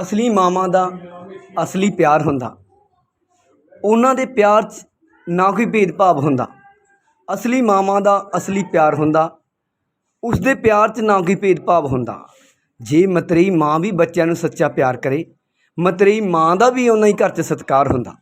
ਅਸਲੀ ਮਾਵਾਂ ਦਾ ਅਸਲੀ ਪਿਆਰ ਹੁੰਦਾ। ਉਹਨਾਂ ਦੇ ਪਿਆਰ 'ਚ ਨਾ ਕੋਈ ਭੇਦਭਾਵ ਹੁੰਦਾ। ਅਸਲੀ ਮਾਵਾਂ ਦਾ ਅਸਲੀ ਪਿਆਰ ਹੁੰਦਾ। ਉਸ ਦੇ ਪਿਆਰ 'ਚ ਨਾ ਕੋਈ ਭੇਦਭਾਵ ਹੁੰਦਾ। ਜੇ ਮਤਰੇਈ ਮਾਂ ਵੀ ਬੱਚਿਆਂ ਨੂੰ ਸੱਚਾ ਪਿਆਰ ਕਰੇ, ਮਤਰੇਈ ਮਾਂ ਦਾ ਵੀ ਉਹਨਾਂ ਹੀ ਘਰ 'ਚ ਸਤਿਕਾਰ ਹੁੰਦਾ।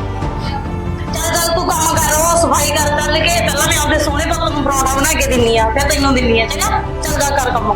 ਸਫ਼ਾਈ ਚੱਲ ਕੇ ਪਹਿਲਾਂ ਮੈਂ ਆਪਦੇ ਸੋਹਣੇ ਪੁੱਤ ਨੂੰ ਪਰੌਠਾ ਬਣਾ ਕੇ ਦਿੰਦੀ ਆ, ਫਿਰ ਤੈਨੂੰ ਦਿੰਦੀ ਆ, ਚੰਗਾ? ਚੰਗਾ, ਕਰ ਕੰਮ।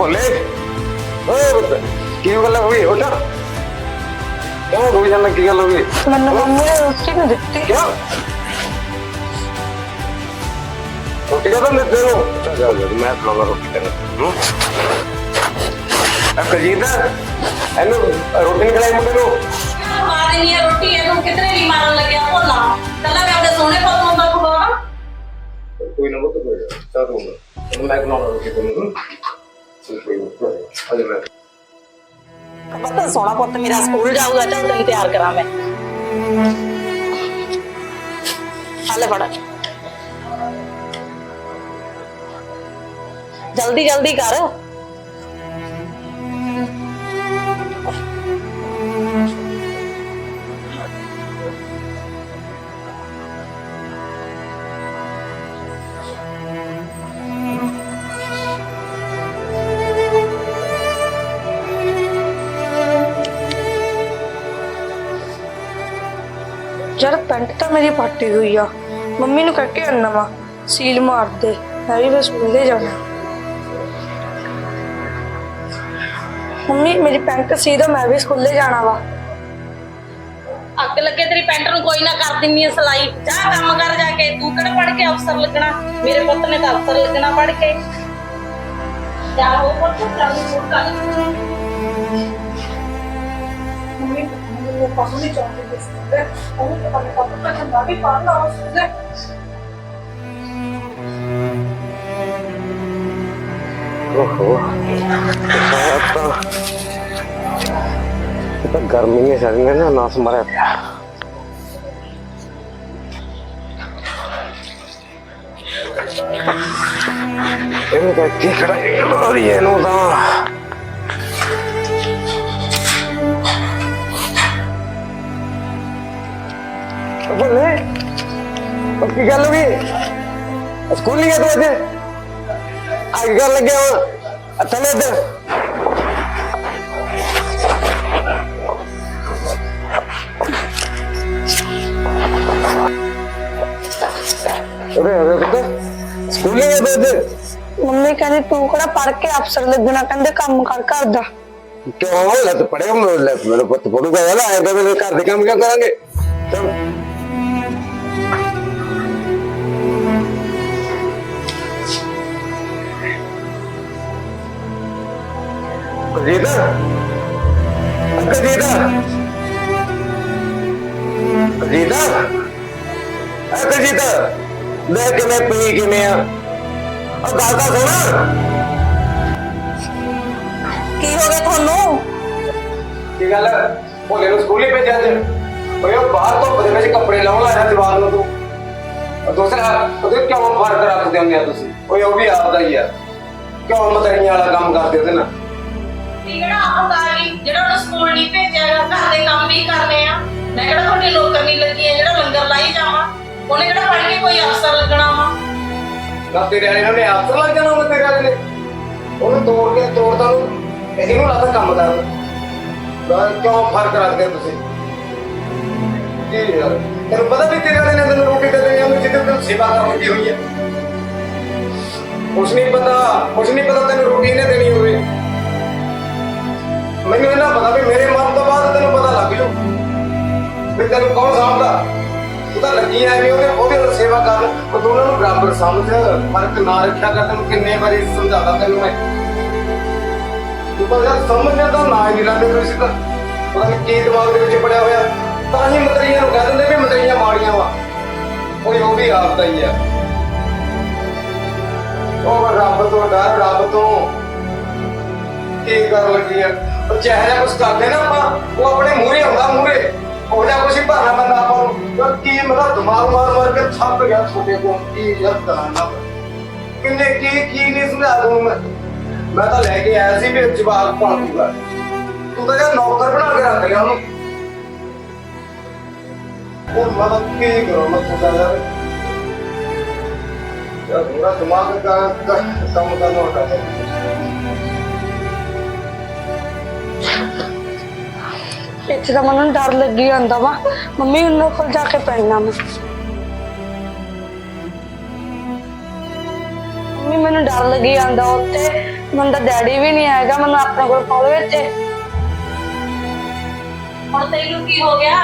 বলে ও কি গেল ওই ওটা কেন ঘুমিয়ে না কি গেল ওই তোমার নাম মনে হচ্ছে না দেখতে रोटी का तो लेते हो जाओ जाओ मैं खाऊँगा रोटी का कजीदा हेलो रोटी मुझे लो रोटी है तुम कितने लगे चला मैं अपने सोने पर तो कोई ना तो रोटी सोना पुत मेरा स्कूल जाऊगा चल तेन तैयार करा मैं। हाले बड़ा जल्दी जल्दी कर। ਯਾਰ ਪੈਂਟ ਤਾਂ ਮੇਰੀ ਪਾਟੀ ਹੋਈ ਆ ਮੰਮੀ ਨੂੰ ਕਹਿ ਕੇ ਆਉਣਾ ਵਾ ਸੀਲ ਮਾਰ ਦੇ ਮੈਂ ਵੀ ਬਸ ਸਕੂਲੇ ਜਾਣਾ ਮੰਮੀ ਮੇਰੀ ਪੈਂਟ ਸੀ ਦੋ ਮੈਂ ਵੀ ਸਕੂਲੇ ਜਾਣਾ ਵਾ ਅੱਗ ਲੱਗੇ ਤੇਰੀ ਪੈਂਟ ਨੂੰ ਕੋਈ ਨਾ ਕਰ ਦਿੰਨੀ ਆ ਸਲਾਈ ਜਾ ਕੰਮ ਕਰ ਜਾ ਕੇ ਤੂੰ ਕਿਹੜਾ ਪੜ ਕੇ ਅਫਸਰ ਲੱਗਣਾ ਮੇਰੇ ਪੁੱਤ ਨੇ ਤਾਂ ਅਫਸਰ ਲੱਗਣਾ ਪੜ ਕੇ ਜਾ ਉਹ ਪੁੱਤ ਚੱਲ ਤੂੰ ਕਰ mummy bu ekonomi coğrafyasında onun ekonomi bakımından तो गर्मी में शरीर में ना नास मरा गया इनको क्या ਮਰਿਆ ਪਿਆ ਇਹਨੂੰ ਤਾਂ ਕੀ ਕਰਾਂਗੇ ਲੋਰੀ ਇਹਨੂੰ ਤਾਂ ਬੱਲੇ ਉਹ ਕੀ ਗੱਲ ਹੋ ਗਈ ਸਕੂਲ ਨਹੀਂ ਗਿਆ ਤੂੰ ਅੱਜ ਅੱਜ ਕਰ ਲੱਗਿਆ ਹੁਣ ਥੱਲੇ ਇੱਧਰ ਅਰੇ ਅਰੇ ਪੁੱਤ ਸਕੂਲ ਨਹੀਂ ਗਿਆ ਤੂੰ ਅੱਜ ਮੰਮੀ ਕਹਿੰਦੀ ਤੂੰ ਕਿਹੜਾ ਪੜ੍ਹ ਕੇ ਅਫਸਰ ਲੱਗਣਾ ਕਹਿੰਦੇ ਕੰਮ ਕਰ ਕਰਦਾ ਕਿਉਂ ਲੈ ਤੂੰ ਪੜੇਗਾ ਮੇਰੇ ਪੁੱਤ ਪੜੂਗਾ ਯਾਰ ਆਇਆ ਤਾਂ ਮੇਰੇ ਘਰ ਦੇ ਕੰਮ ਕਿਉਂ ਕਰਾਂਗੇ ਚੱਲ ਕਜੀਤ ਕਜੀਤ ਕਜੀਤ ਕਜੀਤ ਦੇਖ ਕੇ ਮੈਂ ਪੀ ਕਿਵੇਂ ਆ ਉਹ ਗੱਲ ਤਾਂ ਸੁਣ ਕੀ ਹੋ ਗਿਆ ਤੁਹਾਨੂੰ ਕੀ ਗੱਲ ਹੈ? ਭੋਲੇ ਨੂੰ ਸਕੂਲ ਹੀ ਭੇਜਿਆ ਅੱਜ ਓਏ ਉਹ ਬਾਹਰ ਤੋਂ ਬਦੇ ਵਿੱਚ ਕੱਪੜੇ ਲਾਉਣ ਆਇਆ ਦੀਵਾਰ ਨੂੰ ਤੂੰ ਔਰ ਦੂਸਰਾ ਉਹਦੇ ਕਿਉਂ ਫਰਕ ਰੱਖਦੇ ਹੁੰਦੇ ਆ ਤੁਸੀਂ ਓਏ ਉਹ ਵੀ ਆਪਦਾ ਹੀ ਆ ਕਿਉਂ ਮਤਰੀਆਂ ਵਾਲਾ ਕੰਮ ਕਰਦੇ ਉਹਦੇ ਨਾਲ ਰੋਟੀ ਕਿਹੜਾ ਆਪ ਆ ਜਿਹੜਾ ਉਹਨੂੰ ਸਕੂਲ ਨਹੀਂ ਭੇਜਿਆ ਘਰ ਦੇ ਕੰਮ ਵੀ ਕਰਨੇ ਆ। ਮੈਂ ਕਿਹੜਾ ਤੁਹਾਡੀ ਨੌਕਰ ਨਹੀਂ ਲੱਗੀ ਹੈ, ਜਿਹੜਾ ਲੰਗਰ ਲਾਈ ਜਾਵਾਂ, ਉਹਨੇ ਕਿਹੜਾ ਪੜ੍ਹ ਕੇ ਕੋਈ ਅਫਸਰ ਲੱਗਣਾ ਵਾ? ਨਾ ਤੇਰੇ ਵਾਲੇ ਨੇ ਆਫਰ ਲੱਗ ਜਾਣਾ ਉਹਨੇ ਤੇਰੇ ਵਾਲੇ ਨੇ ਉਹਨੂੰ ਤੋੜ ਕੇ ਤੋੜਦਾ ਨੂੰ ਇਹਨੂੰ ਲੱਗਦਾ ਕੰਮ ਕਰਨ ਦਾ ਕਿਉਂ ਫ਼ਰਕ ਰੱਖਦੇ ਤੁਸੀਂ? ਕੀ ਯਾਰ, ਤੈਨੂੰ ਪਤਾ ਵੀ ਤੇਰੇ ਵਾਲੇ ਨੇ ਤੈਨੂੰ ਰੋਟੀ ਦੇ ਦੇਣੀ ਉਹਨੂੰ ਜਿੱਥੇ ਤੈਨੂੰ ਸੇਵਾ ਕਰਨ ਦੀ ਹੋਈ ਹੈ ਕੁਛ ਨਹੀਂ ਪਤਾ, ਕੁਛ ਨਹੀਂ ਪਤਾ ਤੈਨੂੰ ਰੋਟੀ ਨੇ ਦੇਣੀ ਹੋਵੇ। ਮੈਨੂੰ ਇਹਨਾਂ ਪਤਾ ਵੀ ਮੇਰੇ ਮਰਨ ਤੋਂ ਬਾਅਦ ਤੈਨੂੰ ਪਤਾ ਲੱਗ ਜੂ ਵੀ ਤੈਨੂੰ ਕੌਣ ਸਾਂਭਦਾ। ਤੂੰ ਤਾਂ ਲੱਗੀ ਐ ਵੀ ਉਹਦੇ ਉਹਦੇ ਨਾਲ ਸੇਵਾ ਕਰਨ ਉਹ ਦੋਨਾਂ ਨੂੰ ਬਰਾਬਰ ਸਮਝ, ਫ਼ਰਕ ਨਾ ਰੱਖਿਆ ਕਰ ਤੈਨੂੰ ਕਿੰਨੇ ਵਾਰੀ ਸਮਝਾਤਾ ਤੈਨੂੰ ਮੈਂ। ਤੂੰ ਤਾਂ ਯਾਰ ਸਮਝਿਆ ਤਾਂ ਨਾ ਹੀ ਲਾਦੇ ਤੁਸੀਂ ਤਾਂ ਪਤਾ ਨਹੀਂ ਕੀ ਦਿਮਾਗ ਦੇ ਵਿੱਚ ਪੜਿਆ ਹੋਇਆ। ਤਾਂ ਹੀ ਮਤਰੀਆਂ ਨੂੰ ਕਹਿ ਦਿੰਦੇ ਵੀ ਮਤਰੀਆਂ ਮਾੜੀਆਂ ਵਾ। ਕੋਈ ਉਹ ਵੀ ਆਪਦਾ ਹੀ ਆ। ਉਹ ਰੱਬ ਤੋਂ ਡਰ, ਰੱਬ ਤੋਂ ਕੀ ਕਰ ਲੱਗੀ ਆ? ਉਹ ਚਾਹੇ ਜਿਹਾ ਕੁਛ ਕਰਦੇ ਨਾ ਆਪਾਂ ਉਹ ਆਪਣੇ ਮੂਹਰੇ ਆਉਂਦਾ ਮੂਹਰੇ ਉਹ ਜਿਹਾ ਕੁਛ ਹੀ ਭਰਨਾ ਪੈਂਦਾ ਆਪਾਂ ਨੂੰ ਯਾਰ ਕੀ ਮਤਲਬ ਦਿਮਾਗ ਮਾਰ ਮਾਰ ਕੇ ਥੱਪ ਗਿਆ ਛੋਟੇ ਕੋਲ ਕੀ ਯਾਰ ਕਰਾਣਾ ਕਿੰਨੇ ਕੀ ਕੀ ਨਹੀਂ ਸਮਝਾ ਦੂੰ ਮੈਂ ਮੈਂ ਤਾਂ ਲੈ ਕੇ ਆਇਆ ਸੀ ਵੀ ਜਵਾਬ ਪਾ ਦੂੰਗਾ ਤੂੰ ਤਾਂ ਯਾਰ ਨੌਕਰ ਬਣਾ ਕੇ ਰੱਖ ਲਿਆ ਉਹਨੂੰ ਉਹ ਮਤਲਬ ਕੀ ਕਰੋ ਮੈਂ ਤੁਹਾਡਾ ਯਾਰ ਯਾਰ ਥੋੜਾ ਦਿਮਾਗ ਦਾ ਦਾ- ਕੰਮ ਕਰਨਾ ਹੁੰਦਾ ਇੱਥੇ ਤਾਂ ਮੈਨੂੰ ਡਰ ਲੱਗੀ ਜਾਂਦਾ ਵਾ ਮੰਮੀ ਉਹਨਾਂ ਕੋਲ ਜਾ ਕੇ ਪੈਣਾ ਮੈਂ ਮੰਮੀ ਮੈਨੂੰ ਡਰ ਲੱਗੀ ਜਾਂਦਾ ਉੱਥੇ ਮੈਨੂੰ ਤਾਂ ਡੈਡੀ ਵੀ ਨਹੀਂ ਆਏਗਾ ਮੈਨੂੰ ਆਪਣੇ ਕੋਲ ਪਾਲੋ ਇੱਥੇ ਹੁਣ ਤੈਨੂੰ ਕੀ ਹੋ ਗਿਆ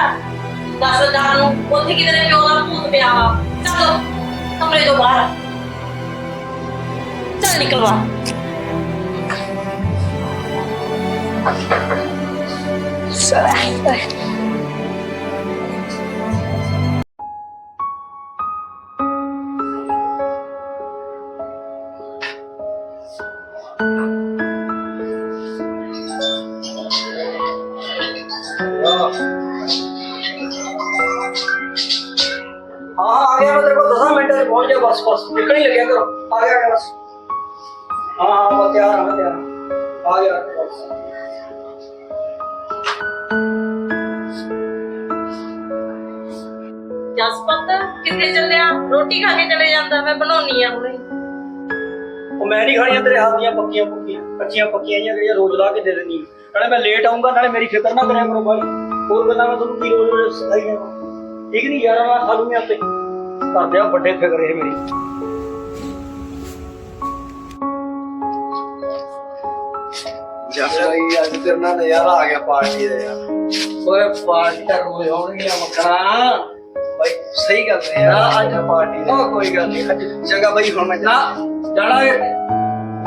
ਦੱਸ ਜਾਣ ਨੂੰ ਉੱਥੇ ਕਿਧਰੇ ਪਿਓ ਦਾ ਭੂਤ ਪਿਆ ਵਾ ਚੱਲ ਕਮਰੇ ਤੋਂ ਬਾਹਰ ਚੱਲ ਨਿਕਲ ਬਾਹਰ हाँ आ गया मैं दस मिनट पहुँच गया बस बस। निकल ही लगे करो? आ गया बस। हाँ हाँ तैयार हूँ तैयार आ गया बस। ਕਿੱਥੇ ਚੱਲਿਆ? ਰੋਟੀ ਖਾ ਕੇ ਚਲੇ ਜਾਂਦਾ ਮੈਂ ਬਣਾਉਣੀ ਆ ਹੁਣੇ। ਉਹ ਮੈਂ ਨਹੀਂ ਖਾਣੀਆਂ ਤੇਰੇ ਹੱਥ ਦੀਆਂ ਪੱਕੀਆਂ ਪੱਕੀਆਂ ਕੱਚੀਆਂ ਪੱਕੀਆਂ ਜੀਆਂ ਜਿਹੜੀਆਂ ਰੋਜ਼ ਲਾ ਕੇ ਦੇ ਦੇਣੀ ਨਾਲੇ ਮੈਂ ਲੇਟ ਆਉਂਗਾ ਨਾਲੇ ਮੇਰੀ ਫਿਕਰ ਨਾ ਕਰਿਆ ਕਰੋ ਭਾਈ ਹੋਰ ਗੱਲਾਂ ਮੈਂ ਤੁਹਾਨੂੰ ਕੀ ਰੋਜ਼ ਰੋਜ਼ ਸਿਖਾਈ ਜਾਵਾਂ। ਠੀਕ ਨਹੀਂ ਯਾਰ ਮੈਂ ਖਾ ਲੂੰਗਾ ਆਪੇ। ਕਰਦੇ ਆ ਵੱਡੇ ਫਿਕਰ ਇਹ ਮੇਰੀ। ਹੀ ਅੱਜ ਤੇਰੇ ਨਾਲ ਨਜ਼ਾਰਾ ਆ ਗਿਆ ਪਾਰਟੀ ਦਾ ਯਾਰ। ਓਏ ਪਾਰਟੀ ਤਾਂ ਰੋਜ਼ ਆਉਣਗੀਆਂ ਮੱਖਣਾ ਬਾਈ ਸਹੀ ਗੱਲ ਹੈ ਯਾਰ ਅੱਜ ਪਾਰਟੀ ਦਾ ਉਹ ਕੋਈ ਗੱਲ ਨਹੀਂ। ਅੱਜ ਜਗਾ ਬਾਈ ਹੁਣ ਮੈਂ ਨਾ ਜਾਣਾ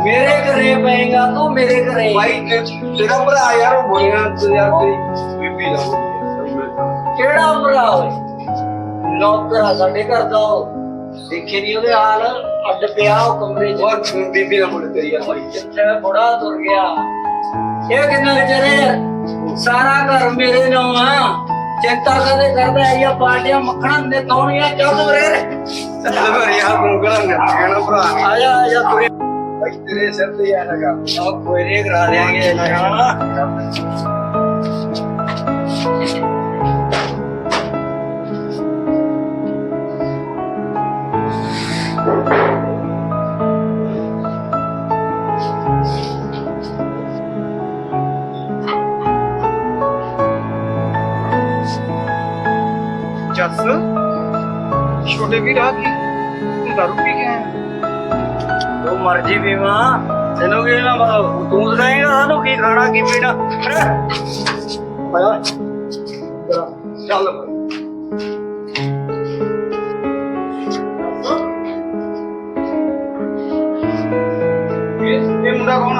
ਮੇਰੇ ਘਰੇ ਪਏਗਾ ਤੂੰ ਮੇਰੇ ਘਰੇ। ਬਾਈ ਤੇਰਾ ਭਰਾ ਯਾਰ ਉਹ ਬੋਲਿਆ ਤੂੰ ਯਾਰ ਤੇਰੀ ਬੀਬੀ ਦਾ ਕਿਹੜਾ ਭਰਾ ਓਏ? ਨੌਕਰਾ ਸਾਡੇ ਘਰ ਦਾ ਉਹ। ਦੇਖੇ ਨਹੀਂ ਉਹਦੇ ਹਾਲ? ਅੱਡ ਪਿਆ ਉਹ ਕਮਰੇ 'ਚ। ਉਹ ਬੀਬੀ ਦਾ ਬੋਲ ਤੇਰੀ ਯਾਰ। ਬਾਈ ਜਿੱਥੇ ਬੁੜਾ ਤੁਰ ਗਿਆ। ਇਹ ਕਿੰਨਾ ਵਿਚਾਰੇ ਸਾਰਾ ਘਰ ਮੇਰੇ ਨਾਮ ਆ। ਚਿੰਤਾ ਕਦੇ ਕਰਦਾ ਹੈ ਇਹ ਪਾਰਟੀਆਂ ਮੱਖਣਾ ਦੇ ਕੌਣੀਆਂ ਚੱਲ ਰੇ ਚੱਲ ਫਿਰ ਯਾਰ ਤੂੰ ਕਿਹੜਾ ਕਹਿਣਾ ਭਰਾ? ਨੇ ਆ ਜਾ ਆ ਜਾ ਤੁਰੇ। ਬਾਈ ਤੇਰੇ ਸਿਰ ਤੇ ਆ ਲਗਾ। ਆ ਕੋਈ ਰੇ ਕਰਾ ਦੇਾਂਗੇ ਜੱਸ प्याज छोटे भी रात तो तो की दारू पी गए। तो मर्ज़ी भी माँ सुनोगे ना तू सुनाएगा सालो की खाना की पीना चलो। ये मुंडा कौन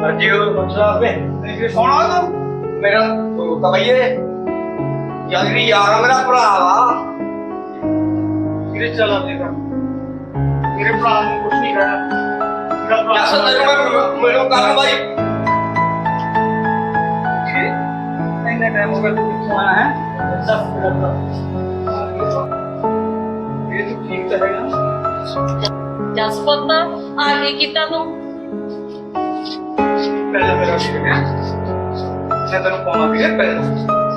मर्ज़ी हो, बच्चा। पे कौन आ मेरा तो कबाइये ਮੇਰਾ ਬਈਏ ਯਾਰ ਯਾਰ ਮੇਰਾ ਭਰਾ ਵਾ। ਕਿਰੇ ਚਲਾ ਦੇਗਾ ਮੇਰੇ ਭਰਾ ਨੂੰ ਕੁਝ ਨਹੀਂ ਕਹਿਣਾ। ਮੇਰਾ ਭਰਾ ਜੱਸ ਤੈਨੂੰ ਮੈਂ ਮੈਨੂੰ ਕੰਮ ਬਾਈ। ਇੰਨੇ ਟਾਈਮ ਹੋ ਗਿਆ ਤੂੰ ਕਿੱਥੋਂ ਆਇਆ ਹੈ? ਸਭ ਮੇਰਾ ਭਰਾ। ਇਹ ਤੂੰ ਠੀਕ ਤਾਂ ਹੈਗਾ। ਜਸਪਤ ਆ ਕੀ ਕੀਤਾ ਤੂੰ? ਮੈਂ ਤੈਨੂੰ ਪਾਉਣਾ ਠੀਕ ਦੇ ਦਾ ਮੇਰਾ ਭਰਾ ਹੈ ਯਾਰ ਆ ਜਾ ਵੀਰੇ ਠੀਕ ਹੋ ਗਿਆ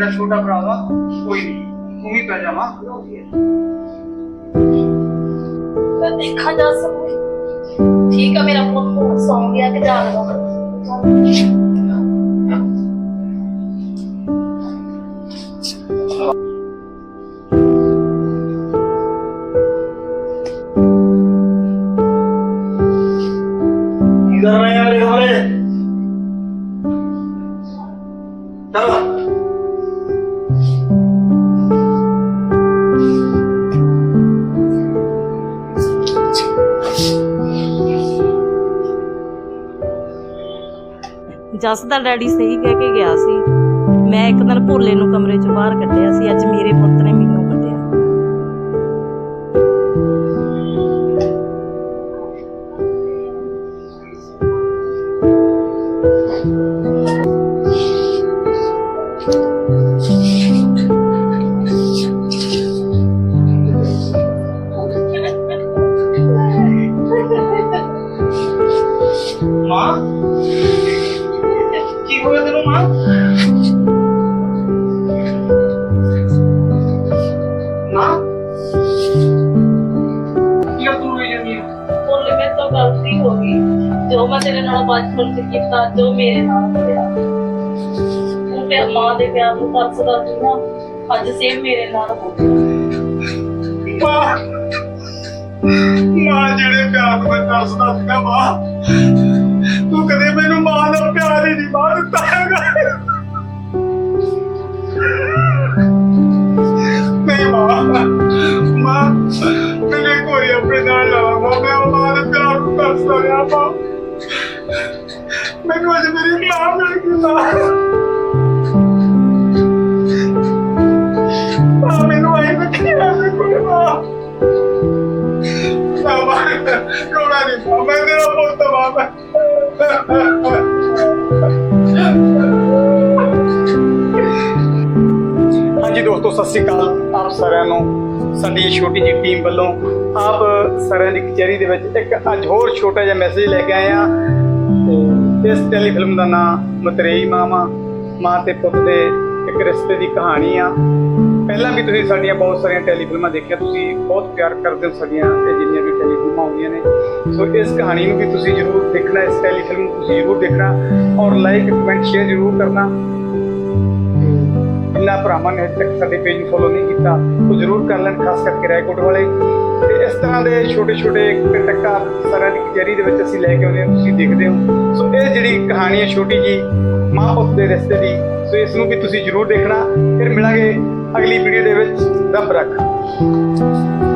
ਮੇਰਾ ਛੋਟਾ ਭਰਾ ਵਾ ਕੋਈ ਨਹੀਂ। ਤੂੰ ਵੀ ਪੈ ਜਾਵਾਂ ਮੈਂ। ਦੇਖਾਂ ਜਾ ਸਕੂੰ ਠੀਕ ਆ, ਮੇਰਾ ਪੁੱਤ ਸੌਂ ਗਿਆ ਕਿ ਜਾਗਦਾ। ਕੀ ਜਸ ਦਾ ਡੈਡੀ ਸਹੀ ਕਹਿ ਕੇ ਗਿਆ ਸੀ। ਮੈਂ ਇੱਕ ਦਿਨ ਭੋਲੇ ਨੂੰ ਕਮਰੇ 'ਚ ਬਾਹਰ ਕੱਢਿਆ ਸੀ। ਅੱਜ ਮੇਰੇ ਪੁੱਤ ਨੇ ਮੈਨੂੰ ਕੱਢਿਆ। ਮਾਂ ਬਚਪਨ ਚ ਕੀਤਾ ਜੋ ਮੇਰੇ ਨਾਲ ਹੋਇਆ। ਤੂੰ ਤੇ ਮਾਂ ਦੇ ਪਿਆਰ ਨੂੰ ਤਰਸਦਾ ਸੀ ਅੱਜ ਸੇਮ ਮੇਰੇ ਨਾਲ ਹੋ ਗਿਆ। ਮਾਂ ਮਾਂ ਜਿਹੜੇ ਪਿਆਰ ਨੂੰ ਮੈਂ ਤਰਸਦਾ ਸੀਗਾ ਮਾਂ, ਤੂੰ ਕਦੇ ਮੈਨੂੰ ਮਾਂ ਦਾ ਪਿਆਰ ਹੀ ਨਹੀਂ ਮਾਂ ਦਿੱਤਾ ਹੈਗਾ। ਨਹੀਂ ਮਾਂ ਮਾਂ, ਮੈਨੇ ਕੋਈ ਆਪਣੇ ਨਾਲ ਲਾਵਾ ਮੈਂ ਉਹ ਮਾਂ ਦਾ ਪਿਆਰ ਨੂੰ ਤਰਸਦਾ ਰਿਹਾ ਮਾਂ। ਮੈਨੂੰ ਅੱਜ ਮੇਰੀ ਮਾਂ ਮਿਲ ਗਈ ਮਾਂ। ਮਾਂ ਮੈਨੂੰ ਆਈ ਰੱਖਿਆ ਮੈਂ ਕੋਈ ਮਾਂ। ਮਾਂ ਰੋਣਾ ਨਹੀਂ ਮੈਂ ਤੇਰਾ ਪੁੱਤ ਮਾਂ ਹਾਂਜੀ ਦੋਸਤੋ, ਸਤਿ ਸ਼੍ਰੀ ਅਕਾਲ। ਆਪ ਸਾਰਿਆਂ ਨੂੰ, ਸਾਡੀ ਛੋਟੀ ਜਿਹੀ ਟੀਮ ਵੱਲੋਂ ਆਪ ਸਾਰਿਆਂ ਦੀ ਕਚਹਿਰੀ ਦੇ ਵਿੱਚ ਇੱਕ ਅੱਜ ਹੋਰ ਛੋਟਾ ਜਿਹਾ ਮੈਸੇਜ ਲੈ ਕੇ ਆਏ ਆ ਇਸ ਟੈਲੀਫਿਲਮ ਦਾ ਨਾਮ ਮਤਰੇਈ ਮਾਮਾ, ਮਾਂ ਤੇ ਪੁੱਤ ਦੇ ਇੱਕ ਰਿਸ਼ਤੇ ਦੀ ਕਹਾਣੀ ਆ। ਪਹਿਲਾਂ ਵੀ ਤੁਸੀਂ ਸਾਡੀਆਂ ਬਹੁਤ ਸਾਰੀਆਂ ਟੈਲੀਫਿਲਮਾਂ ਦੇਖੀਆਂ, ਤੁਸੀਂ ਬਹੁਤ ਪਿਆਰ ਕਰਦੇ ਹੋ ਸਾਡੀਆਂ ਇਹ ਜਿੰਨੀਆਂ ਵੀ ਟੈਲੀਫਿਲਮਾਂ ਆਉਂਦੀਆਂ ਨੇ। ਸੋ ਇਸ ਕਹਾਣੀ ਨੂੰ ਵੀ ਤੁਸੀਂ ਜ਼ਰੂਰ ਦੇਖਣਾ, ਇਸ ਟੈਲੀਫਿਲਮ ਨੂੰ ਤੁਸੀਂ ਜ਼ਰੂਰ ਦੇਖਣਾ ਔਰ ਲਾਈਕ ਕਮੈਂਟ ਸ਼ੇਅਰ ਜ਼ਰੂਰ ਕਰਨਾ। ਜਿੰਨਾ ਭਰਾਵਾਂ ਨੇ ਹਜੇ ਤੱਕ ਸਾਡੇ ਪੇਜ ਨੂੰ ਫੋਲੋ ਨਹੀਂ ਕੀਤਾ, ਉਹ ਜ਼ਰੂਰ ਕਰ ਲੈਣ, ਖਾਸ ਕਰਕੇ ਰਾਏਕੋਟ ਵਾਲੇ। ਤੇ ਇਸ ਤਰ੍ਹਾਂ ਦੇ ਛੋਟੇ ਛੋਟੇ ਕਟਕਾ ਸਾਰਿਆਂ ਦੀ ਕਚਹਿਰੀ ਦੇ ਵਿੱਚ ਅਸੀਂ ਲੈ ਕੇ ਆਉਂਦੇ ਹਾਂ, ਤੁਸੀਂ ਦੇਖਦੇ ਹੋ। ਸੋ ਇਹ ਜਿਹੜੀ ਕਹਾਣੀ ਹੈ ਛੋਟੀ ਜੀ ਮਾਂ ਪੁੱਤ ਦੇ ਰਿਸ਼ਤੇ ਦੀ, ਸੋ ਇਸ ਨੂੰ ਵੀ ਤੁਸੀਂ ਜ਼ਰੂਰ ਦੇਖਣਾ, ਫਿਰ ਮਿਲਾਂਗੇ ਅਗਲੀ ਵੀਡੀਓ ਦੇ ਵਿੱਚ। ਰੱਬ ਰੱਖ।